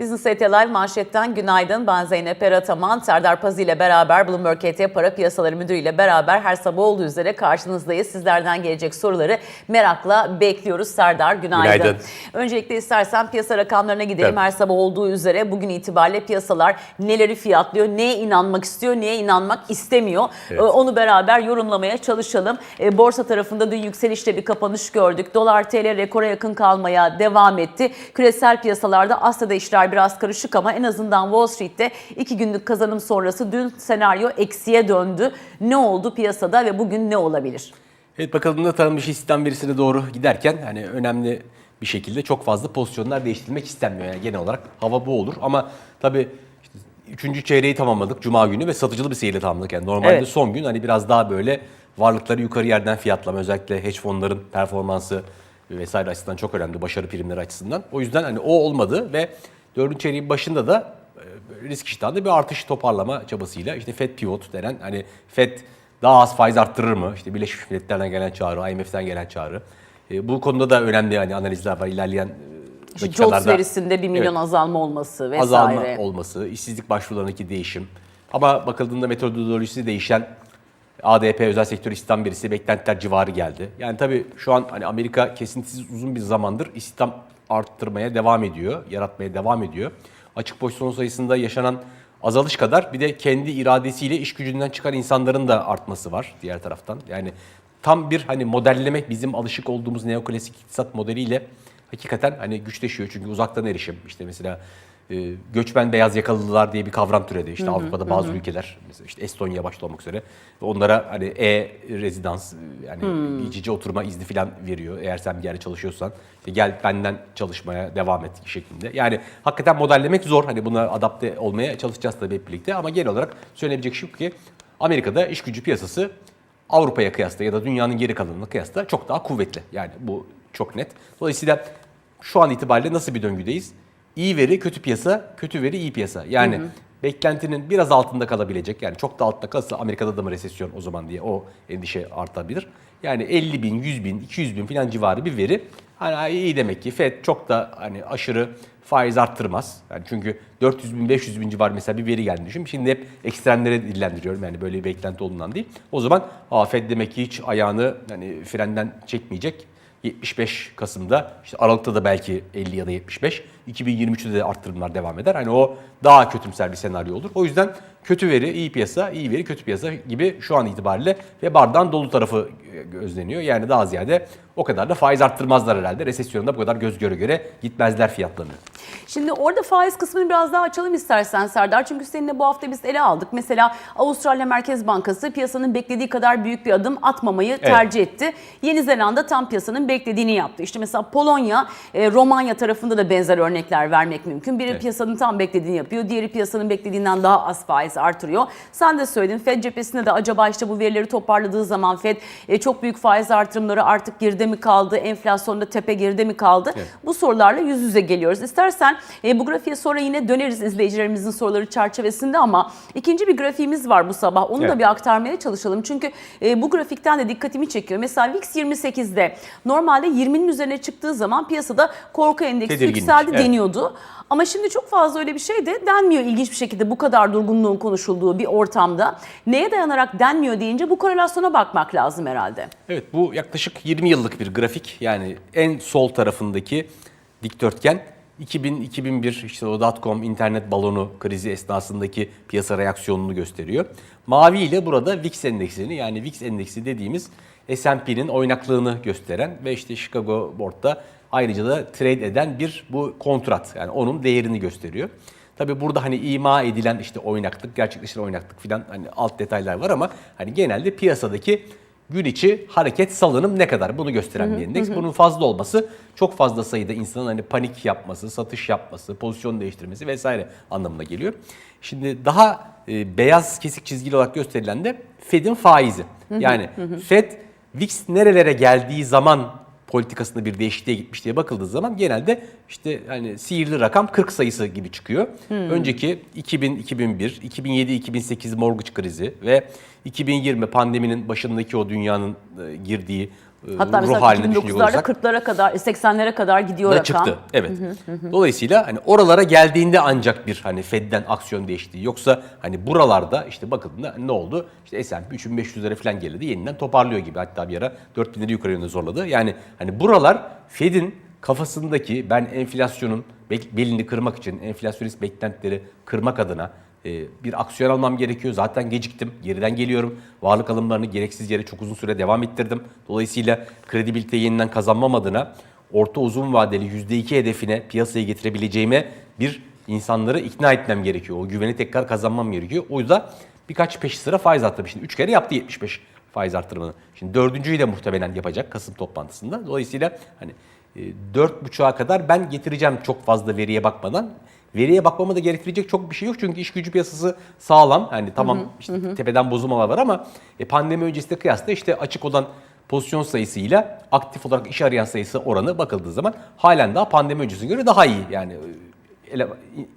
Business AT Live manşetten günaydın. Ben Zeynep Erataman. Serdar Pazı ile beraber Bloomberg ET Para Piyasaları Müdürü ile beraber her sabah olduğu üzere karşınızdayız. Sizlerden gelecek soruları merakla bekliyoruz. Serdar günaydın. Günaydın. Öncelikle istersen piyasa rakamlarına gidelim. Tabii. Her sabah olduğu üzere bugün itibariyle piyasalar neleri fiyatlıyor, neye inanmak istiyor, neye inanmak istemiyor. Evet. Ee, Onu beraber yorumlamaya çalışalım. Ee, Borsa tarafında dün yükselişte bir kapanış gördük. Dolar TL rekora yakın kalmaya devam etti. Küresel piyasalarda Asya'da işler biraz karışık ama en azından Wall Street'te iki günlük kazanım sonrası dün senaryo eksiye döndü. Ne oldu piyasada ve bugün ne olabilir? Evet bakıldığında tanınmış istihdam verisine doğru giderken hani önemli bir şekilde çok fazla pozisyonlar değiştirilmek istenmiyor. Yani genel olarak hava bu olur ama tabii işte üçüncü çeyreği tamamladık Cuma günü ve satıcılı bir seyirle tamamladık. Yani normalde Evet. son gün hani biraz daha böyle varlıkları yukarı yerden fiyatlama özellikle hedge fonların performansı vesaire açısından çok önemli başarı primleri açısından. O yüzden hani o olmadı ve dördüncü çeyreğin başında da e, risk iştahında bir artış toparlama çabasıyla işte Fed pivot denen hani Fed daha az faiz arttırır mı? İşte Birleşmiş Milletler'den gelen çağrı, IMF'den gelen çağrı. E, bu konuda da önemli hani analizler var ilerleyen e, İşte Jobs dakikalarda. verisinde 1 milyon Evet. azalma olması vesaire. azalma olması, işsizlik başvurularındaki değişim. Ama bakıldığında metodolojisi değişen ADP özel sektör istihdam verisi beklentiler civarı geldi. Yani tabii şu an hani Amerika kesintisiz uzun bir zamandır istihdam arttırmaya devam ediyor, yaratmaya devam ediyor. Açık pozisyon sayısında yaşanan azalış kadar bir de kendi iradesiyle iş gücünden çıkan insanların da artması var diğer taraftan. Yani tam bir hani modellemek bizim alışık olduğumuz neoklasik iktisat modeliyle hakikaten hani güçleşiyor. Çünkü uzaktan erişim işte mesela e, göçmen beyaz yakalılar diye bir kavram türedi. İşte Avrupa'da bazı ülkeler mesela işte Estonya başta olmak üzere onlara hani e-rezidans yani geçici oturma izni falan veriyor. Eğer sen bir yerde çalışıyorsan işte gel benden çalışmaya devam et şeklinde. Yani hakikaten modellemek zor. Hani buna adapte olmaya çalışacağız tabii hep birlikte ama genel olarak söylenebilecek şu ki Amerika'da iş gücü piyasası Avrupa'ya kıyasla ya da dünyanın geri kalanına kıyasla çok daha kuvvetli. Yani bu çok net. Dolayısıyla şu an itibariyle nasıl bir döngüdeyiz? İyi veri kötü piyasa, kötü veri iyi piyasa. Yani beklentinin biraz altında kalabilecek. Yani çok da altta kalırsa Amerika'da da mı resesyon o zaman diye o endişe artabilir. Yani 50 bin, 100 bin, 200 bin falan civarı bir veri. Hani iyi demek ki FED çok da hani aşırı faiz arttırmaz. Yani çünkü 400 bin, 500 bin civarı mesela bir veri geldi düşün. Şimdi hep ekstremlere dillendiriyorum yani böyle bir beklenti olduğundan değil. O zaman aa, Fed demek ki hiç ayağını hani frenden çekmeyecek. 75 Kasım'da, işte Aralık'ta da belki 50 ya da 75, 2023'te de arttırımlar devam eder. Hani o daha kötümser bir senaryo olur. O yüzden kötü veri iyi piyasa, iyi veri kötü piyasa gibi şu an itibariyle ve bardağın dolu tarafı gözleniyor. Yani daha ziyade o kadar da faiz arttırmazlar herhalde. Resesyonda bu kadar göz göre göre gitmezler fiyatlanıyor. Şimdi orada faiz kısmını biraz daha açalım istersen Serdar. Çünkü seninle bu hafta biz ele aldık. Mesela Avustralya Merkez Bankası piyasanın beklediği kadar büyük bir adım atmamayı tercih etti. Yeni Zelanda tam piyasanın beklediğini yaptı. İşte mesela Polonya, e, Romanya tarafında da benzer örnekler vermek mümkün. Biri Evet. piyasanın tam beklediğini yapıyor. Diğeri piyasanın beklediğinden daha az faiz artırıyor. Sen de söyledin Fed cephesinde de acaba işte bu verileri toparladığı zaman Fed e, çok büyük faiz artırımları artık geride mi kaldı? Enflasyonda tepe geride mi kaldı? Evet. Bu sorularla yüz yüze geliyoruz. İstersen e, bu grafiğe sonra yine döneriz izleyicilerimizin soruları çerçevesinde ama ikinci bir grafiğimiz var bu sabah. Onu da Evet. bir aktarmaya çalışalım. Çünkü e, bu grafikten de dikkatimi çekiyor. Mesela VIX 28'de normalde 20'nin üzerine çıktığı zaman piyasada korku endeksi yükseldi evet. deniyordu. Ama şimdi çok fazla öyle bir şey de denmiyor ilginç bir şekilde bu kadar durgunluğun konuşulduğu bir ortamda. Neye dayanarak denmiyor deyince bu korelasyona bakmak lazım herhalde. Evet bu yaklaşık 20 yıllık bir grafik. Yani en sol tarafındaki dikdörtgen 2000-2001 işte o dotcom internet balonu krizi esnasındaki piyasa reaksiyonunu gösteriyor. Mavi ile burada VIX endeksini yani VIX endeksi dediğimiz S&P'nin oynaklığını gösteren ve işte Chicago Board'da ayrıca da trade eden bir bu kontrat yani onun değerini gösteriyor. Tabii burada hani ima edilen işte oynaklık, gerçekleşen oynaklık filan hani alt detaylar var ama hani genelde piyasadaki gün içi hareket salınım ne kadar bunu gösteren bir endeks. Bunun fazla olması çok fazla sayıda insanın hani panik yapması, satış yapması, pozisyon değiştirmesi vesaire anlamına geliyor. Şimdi daha e, beyaz kesik çizgili olarak gösterilen de Fed'in faizi. Yani Fed VIX nerelere geldiği zaman politikasında bir değişikliğe gitmiş diye bakıldığı zaman genelde işte hani sihirli rakam 40 sayısı gibi çıkıyor. Önceki 2000 2001, 2007 2008 mortgage krizi ve 2020 pandeminin başındaki o dünyanın e, girdiği Hatta ruh mesela halini düşünecek 2009'larda olursak 40'lara kadar, 80'lere kadar gidiyor da rakam. çıktı. Evet. Dolayısıyla hani oralara geldiğinde ancak bir hani Fed'den aksiyon değişti. Yoksa hani buralarda işte bakıldığında ne oldu? İşte S&P 3500 lira falan geldi. Yeniden toparlıyor gibi. Hatta bir ara 4000 lira yukarı yönde zorladı. Yani hani buralar Fed'in kafasındaki ben enflasyonun bel- belini kırmak için enflasyonist beklentileri kırmak adına bir aksiyon almam gerekiyor. Zaten geciktim. Geriden geliyorum. Varlık alımlarını gereksiz yere çok uzun süre devam ettirdim. Dolayısıyla kredibiliteyi yeniden kazanmam adına orta uzun vadeli %2 hedefine piyasaya getirebileceğime bir insanları ikna etmem gerekiyor. O güveni tekrar kazanmam gerekiyor. O yüzden birkaç peş sıra faiz arttırımı. Şimdi 3 kere yaptı 75 faiz arttırımını. Şimdi dördüncüyü de muhtemelen yapacak Kasım toplantısında. Dolayısıyla hani e, 4.5'a kadar ben getireceğim çok fazla veriye bakmadan. Veriye bakmama da gerektirecek çok bir şey yok çünkü iş gücü piyasası sağlam. Hani tamam işte tepeden bozulmalar var ama e, pandemi öncesinde kıyasla işte açık olan pozisyon sayısıyla aktif olarak iş arayan sayısı oranı bakıldığı zaman halen daha pandemi öncesine göre daha iyi. Yani e, ele,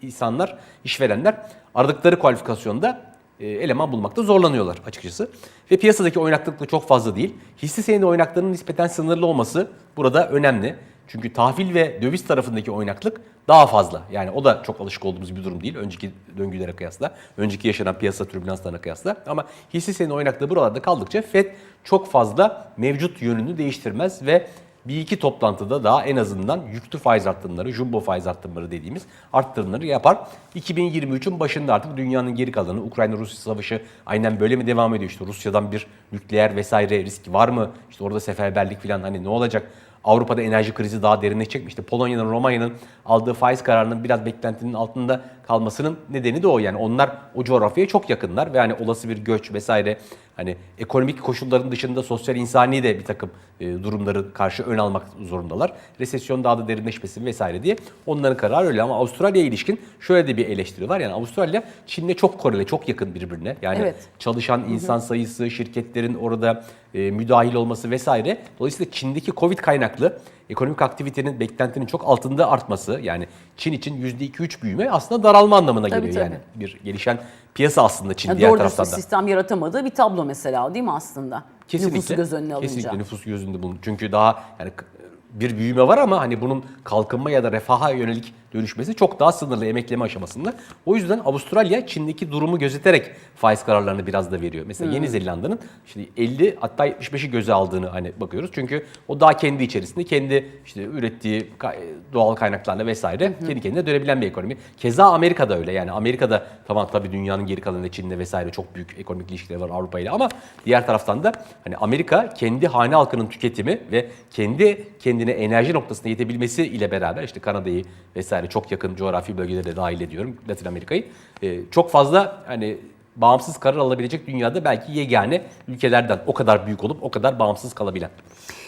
insanlar, işverenler aradıkları kualifikasyonda e, eleman bulmakta zorlanıyorlar açıkçası. Ve piyasadaki oynaklık da çok fazla değil. Hisse senedi oynaklarının nispeten sınırlı olması burada önemli. Çünkü tahvil ve döviz tarafındaki oynaklık daha fazla. Yani o da çok alışık olduğumuz bir durum değil önceki döngülere kıyasla. Önceki yaşanan piyasa türbülanslarına kıyasla. Ama hisse senedi oynaklığı buralarda kaldıkça FED çok fazla mevcut yönünü değiştirmez ve bir iki toplantıda daha en azından yüklü faiz arttırımları, jumbo faiz arttırımları dediğimiz arttırımları yapar. 2023'ün başında artık dünyanın geri kalanı, Ukrayna-Rusya savaşı aynen böyle mi devam ediyor? İşte Rusya'dan bir nükleer vesaire riski var mı? İşte orada seferberlik falan hani ne olacak? Avrupa'da enerji krizi daha derinleşecek mi? İşte Polonya'nın, Romanya'nın aldığı faiz kararının biraz beklentinin altında kalmasının nedeni de o. Yani onlar o coğrafyaya çok yakınlar ve hani olası bir göç vesaire hani ekonomik koşulların dışında sosyal insani de bir takım e, durumları karşı ön almak zorundalar. Resesyon daha da derinleşmesin vesaire diye onların kararı öyle ama Avustralya'ya ilişkin şöyle de bir eleştiri var. Yani Avustralya Çin'le çok korele, çok yakın birbirine. Yani Evet. çalışan insan sayısı, şirketlerin orada e, müdahil olması vesaire. Dolayısıyla Çin'deki Covid kaynaklı ekonomik aktivitenin beklentinin çok altında artması yani Çin için %2-3 büyüme aslında daralma anlamına Tabii, geliyor tabii. yani. Bir gelişen piyasa aslında Çin Yani diğer taraftan da. sistem yaratamadığı bir tablo mesela değil mi aslında? Kesinlikle. Nüfusu göz önüne alınca. Kesinlikle nüfus göz önünde. Çünkü daha yani bir büyüme var ama hani bunun kalkınma ya da refaha yönelik dönüşmesi çok daha sınırlı emekleme aşamasında. O yüzden Avustralya Çin'deki durumu gözeterek faiz kararlarını biraz da veriyor. Mesela Hmm. Yeni Zelanda'nın şimdi 50 hatta 75'i göze aldığını hani bakıyoruz. Çünkü o daha kendi içerisinde kendi işte ürettiği doğal kaynaklarla vesaire kendi kendine dönebilen bir ekonomi. Keza Amerika'da öyle. Yani Amerika'da tamam tabii dünyanın geri kalanında Çin'le vesaire çok büyük ekonomik ilişkileri var Avrupa ile ama diğer taraftan da hani Amerika kendi hane halkının tüketimi ve kendi kendine enerji noktasına yetebilmesi ile beraber işte Kanada'yı vesaire çok yakın coğrafi bölgelere de dahil ediyorum Latin Amerika'yı. e, çok fazla hani bağımsız karar alabilecek dünyada belki yegane ülkelerden o kadar büyük olup o kadar bağımsız kalabilen.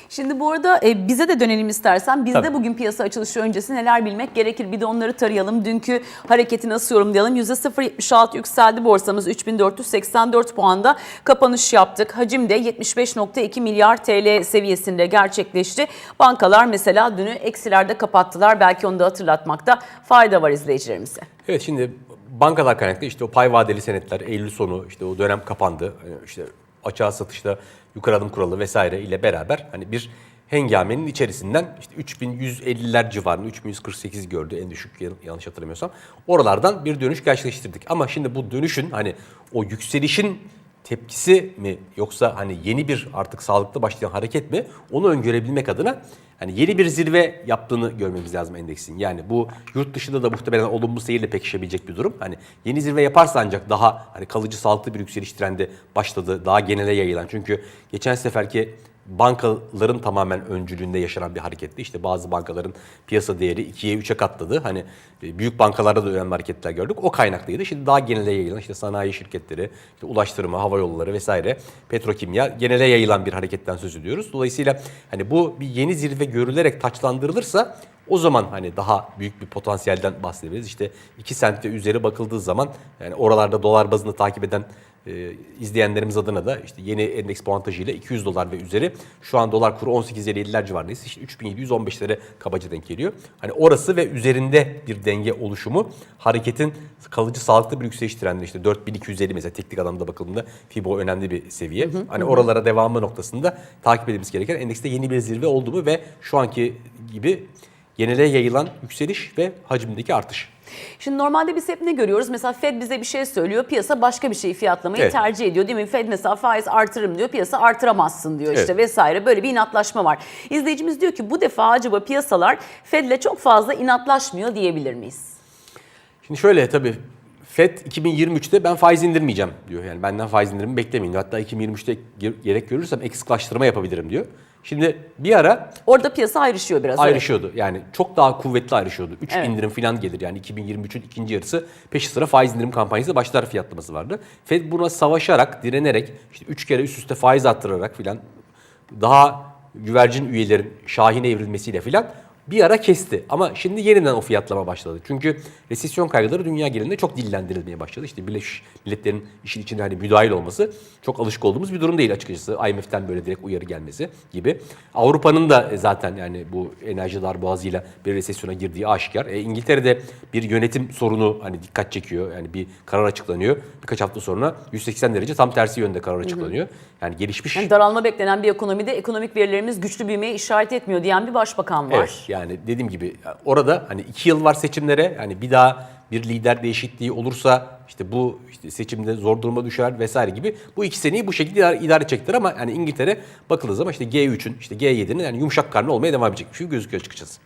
Şimdi bu arada e, bize de dönelim istersen. Bizde bugün piyasa açılışı öncesi neler bilmek gerekir? Bir de onları tarayalım. Dünkü hareketi nasıl yorumlayalım? %0.76 yükseldi borsamız 3484 puanda kapanış yaptık. Hacim de 75.2 milyar TL seviyesinde gerçekleşti. Bankalar mesela dünü eksilerde kapattılar. Belki onu da hatırlatmakta fayda var izleyicilerimize. Evet şimdi bankalar kaynaklı işte o pay vadeli senetler Eylül sonu işte o dönem kapandı. Ee, İşte açığa satışta yukarı adım kuralı vesaire ile beraber hani bir hengamenin içerisinden işte 3150'ler civarında 3148 gördü en düşük yan- yanlış hatırlamıyorsam. Oralardan bir dönüş gerçekleştirdik. Ama şimdi bu dönüşün hani o yükselişin tepkisi mi yoksa hani yeni bir artık sağlıklı başlayan hareket mi onu öngörebilmek adına hani yeni bir zirve yaptığını görmemiz lazım endeksin. Yani bu yurt dışında da muhtemelen olumlu seyirle pekişebilecek bir durum. Hani yeni zirve yaparsa ancak daha hani kalıcı sağlıklı bir yükseliş trendi başladı. Daha genele yayılan. Çünkü geçen seferki bankaların tamamen öncülüğünde yaşanan bir hareketti. İşte bazı bankaların piyasa değeri 2'ye 3'e katladı. Hani e, büyük bankalarda da önemli hareketler gördük. O kaynaklıydı. Şimdi daha genele yayılan işte sanayi şirketleri, işte ulaştırma, hava yolları vesaire, petrokimya genele yayılan bir hareketten söz ediyoruz. Dolayısıyla hani bu bir yeni zirve görülerek taçlandırılırsa o zaman hani daha büyük bir potansiyelden bahsedebiliriz. İşte 2 sent ve üzeri bakıldığı zaman yani oralarda dolar bazında takip eden e, izleyenlerimiz adına da işte yeni endeks puantajıyla 200 dolar ve üzeri şu an dolar kuru 18.57'ler civarındayız. İşte 3715'lere kabaca denk geliyor. Hani orası ve üzerinde bir denge oluşumu hareketin kalıcı sağlıklı bir yükseliş trendi işte 4250 mesela teknik anlamda bakıldığında Fibo önemli bir seviye. hani oralara devamı noktasında takip edilmemiz gereken endekste yeni bir zirve oldu mu ve şu anki gibi genele yayılan yükseliş ve hacimdeki artış. Şimdi normalde biz hep ne görüyoruz? Mesela Fed bize bir şey söylüyor, piyasa başka bir şeyi fiyatlamayı Evet. tercih ediyor değil mi? Fed mesela faiz artırırım diyor, piyasa artıramazsın diyor işte Evet. vesaire. Böyle bir inatlaşma var. İzleyicimiz diyor ki bu defa acaba piyasalar Fed'le çok fazla inatlaşmıyor diyebilir miyiz? Şimdi şöyle tabii FED 2023'te ben faiz indirmeyeceğim diyor. Yani benden faiz indirimi beklemeyin. Hatta 2023'te ge- gerek görürsem ek sıklaştırma yapabilirim diyor. Şimdi bir ara Orada piyasa ayrışıyor biraz. evet. ayrışıyordu. Yani çok daha kuvvetli ayrışıyordu. 3 Evet. indirim falan gelir. Yani 2023'ün ikinci yarısı peşi sıra faiz indirim kampanyası başlar fiyatlaması vardı. Fed buna savaşarak, direnerek, işte 3 kere üst üste faiz arttırarak filan daha güvercin üyelerin şahine evrilmesiyle filan bir ara kesti. Ama şimdi yeniden o fiyatlama başladı. Çünkü resesyon kaygıları dünya genelinde çok dillendirilmeye başladı. İşte Birleşmiş Milletler'in işin içinde hani müdahil olması çok alışık olduğumuz bir durum değil açıkçası. IMF'den böyle direkt uyarı gelmesi gibi. Avrupa'nın da zaten yani bu enerji darboğazıyla bir resesyona girdiği aşikar. E, İngiltere'de bir yönetim sorunu hani dikkat çekiyor. Yani bir karar açıklanıyor. Birkaç hafta sonra 180 derece tam tersi yönde karar açıklanıyor. Yani gelişmiş Yani daralma beklenen bir ekonomide ekonomik verilerimiz güçlü büyümeye işaret etmiyor diyen bir başbakan var. Evet yani dediğim gibi orada hani iki yıl var seçimlere. Yani bir daha bir lider değişikliği olursa işte bu işte seçimde zor duruma düşer vesaire gibi bu iki seneyi bu şekilde idare, idare edecektir ama yani İngiltere bakıldığı zaman işte G3'ün işte G7'nin yani yumuşak karnı olmaya devam edecek bir şey gözüküyor açıkçası.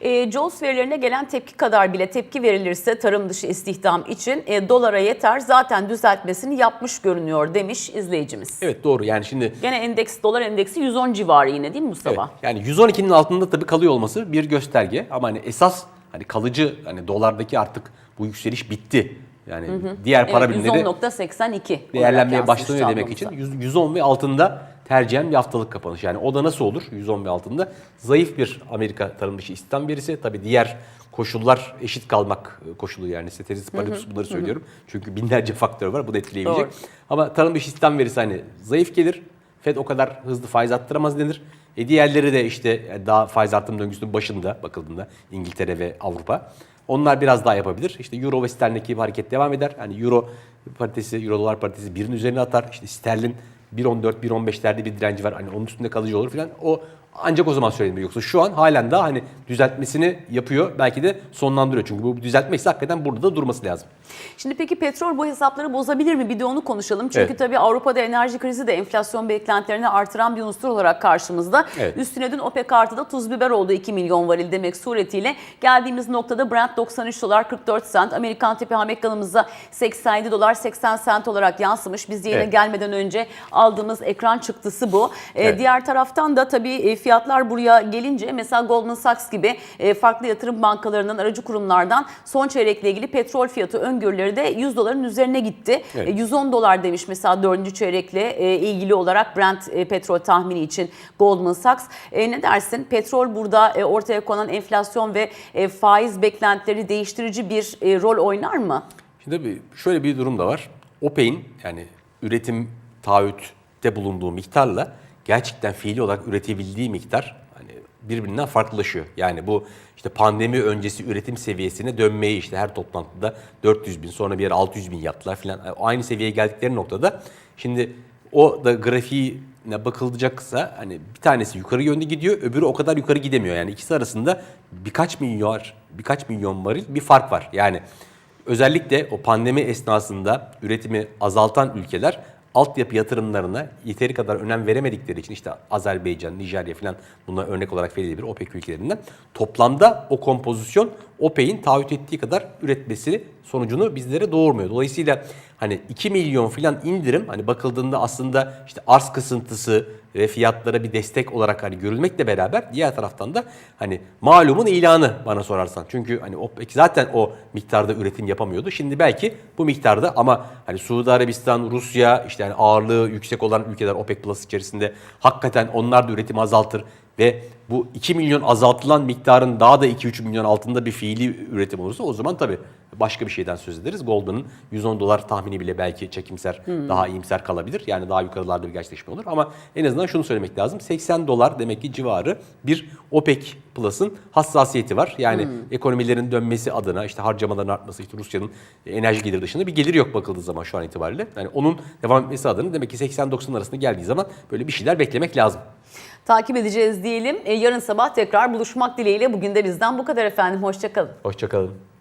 E, JOLTS verilerine gelen tepki kadar bile tepki verilirse tarım dışı istihdam için e, dolara yeter zaten düzeltmesini yapmış görünüyor demiş izleyicimiz. Evet doğru yani şimdi Gene endeks dolar endeksi 110 civarı yine değil mi Evet, Mustafa? yani 112'nin altında tabii kalıyor olması bir gösterge ama hani esas hani kalıcı hani dolardaki artık bu yükseliş bitti. Yani diğer para Evet, birimleri 110.82 olarak değerlenmeye başlanıyor demek için tablomuzda. 100 110 ve altında tercihen bir haftalık kapanış. Yani o da nasıl olur 110 ve altında? Zayıf bir Amerika tarım dışı istihdam verisi. Tabii diğer koşullar eşit kalmak koşulu yani steteris paribus bunları söylüyorum. Çünkü binlerce faktör var bunu etkileyebilecek. Doğru. Ama tarım dışı istihdam verisi hani zayıf gelir. Fed o kadar hızlı faiz arttıramaz denir. E diğerleri de işte daha faiz artım döngüsünün başında bakıldığında İngiltere ve Avrupa. Onlar biraz daha yapabilir. İşte Euro ve sterlindeki hareket devam eder. Hani Euro paritesi, Euro dolar paritesi birin üzerine atar. İşte sterlin 1.14, 1.15'lerde bir direnci var. Hani onun üstünde kalıcı olur falan. O ancak o zaman söylenir. Yoksa şu an halen daha hani düzeltmesini yapıyor. Belki de sonlandırıyor. Çünkü bu düzeltme ise hakikaten burada da durması lazım. Şimdi peki petrol bu hesapları bozabilir mi? Bir de onu konuşalım. Çünkü Evet. tabii Avrupa'da enerji krizi de enflasyon beklentilerini artıran bir unsur olarak karşımızda. Evet. Üstüne dün OPEC artıda tuz biber oldu 2 milyon varil demek suretiyle. Geldiğimiz noktada Brent 93 dolar 44 sent, Amerikan tipi Amerikanımıza 87 dolar 80 sent olarak yansımış. Biz yayına Evet. gelmeden önce aldığımız ekran çıktısı bu. Ee, Evet. Diğer taraftan da tabii e, fiyatlar buraya gelince mesela Goldman Sachs gibi e, farklı yatırım bankalarından, aracı kurumlardan son çeyrekle ilgili petrol fiyatı öngörüleri de 100 doların üzerine gitti. Evet. E, 110 dolar demiş mesela dördüncü çeyrekle e, ilgili olarak Brent petrol tahmini için Goldman Sachs. Ne dersin? Petrol burada ortaya konan enflasyon ve faiz beklentileri değiştirici bir rol oynar mı? Şimdi şöyle bir durum da var. OPEC'in yani üretim taahhütte bulunduğu miktarla gerçekten fiili olarak üretebildiği miktar hani birbirinden farklılaşıyor. Yani bu işte pandemi öncesi üretim seviyesine dönmeyi işte her toplantıda 400 bin sonra bir yer 600 bin yaptılar falan. Yani aynı seviyeye geldikleri noktada şimdi o da grafiğine bakılacaksa hani bir tanesi yukarı yönde gidiyor, öbürü o kadar yukarı gidemiyor. Yani ikisi arasında birkaç milyar, birkaç milyon varil bir fark var. Yani Özellikle o pandemi esnasında üretimi azaltan ülkeler altyapı yatırımlarına yeteri kadar önem veremedikleri için işte Azerbaycan, Nijerya falan buna örnek olarak verilebilir OPEC ülkelerinden. Toplamda o kompozisyon OPEC'in taahhüt ettiği kadar üretmesi sonucunu bizlere doğurmuyor. Dolayısıyla hani 2 milyon falan indirim hani bakıldığında aslında işte arz kısıntısı ve fiyatlara bir destek olarak hani görülmekle beraber diğer taraftan da hani malumun ilanı bana sorarsan. Çünkü hani OPEC zaten o miktarda üretim yapamıyordu. Şimdi belki bu miktarda ama hani Suudi Arabistan, Rusya işte yani ağırlığı yüksek olan ülkeler OPEC Plus içerisinde hakikaten onlar da üretimi azaltır ve bu 2 milyon azaltılan miktarın daha da 2-3 milyon altında bir fiili üretim olursa o zaman tabii başka bir şeyden söz ederiz. Goldman'ın 110 dolar tahmini bile belki çekimser, daha iyimser kalabilir. Yani daha yukarılarda bir gerçekleşme olur. Ama en azından şunu söylemek lazım. 80 dolar demek ki civarı bir OPEC Plus'ın hassasiyeti var. Yani ekonomilerin dönmesi adına işte harcamaların artması, işte Rusya'nın enerji geliri dışında bir gelir yok bakıldığı zaman şu an itibariyle. Yani onun devam etmesi adına demek ki 80-90 arasında geldiği zaman böyle bir şeyler beklemek lazım. Takip edeceğiz diyelim. E, yarın sabah tekrar buluşmak dileğiyle. Bugün de bizden bu kadar efendim. Hoşçakalın. Hoşçakalın.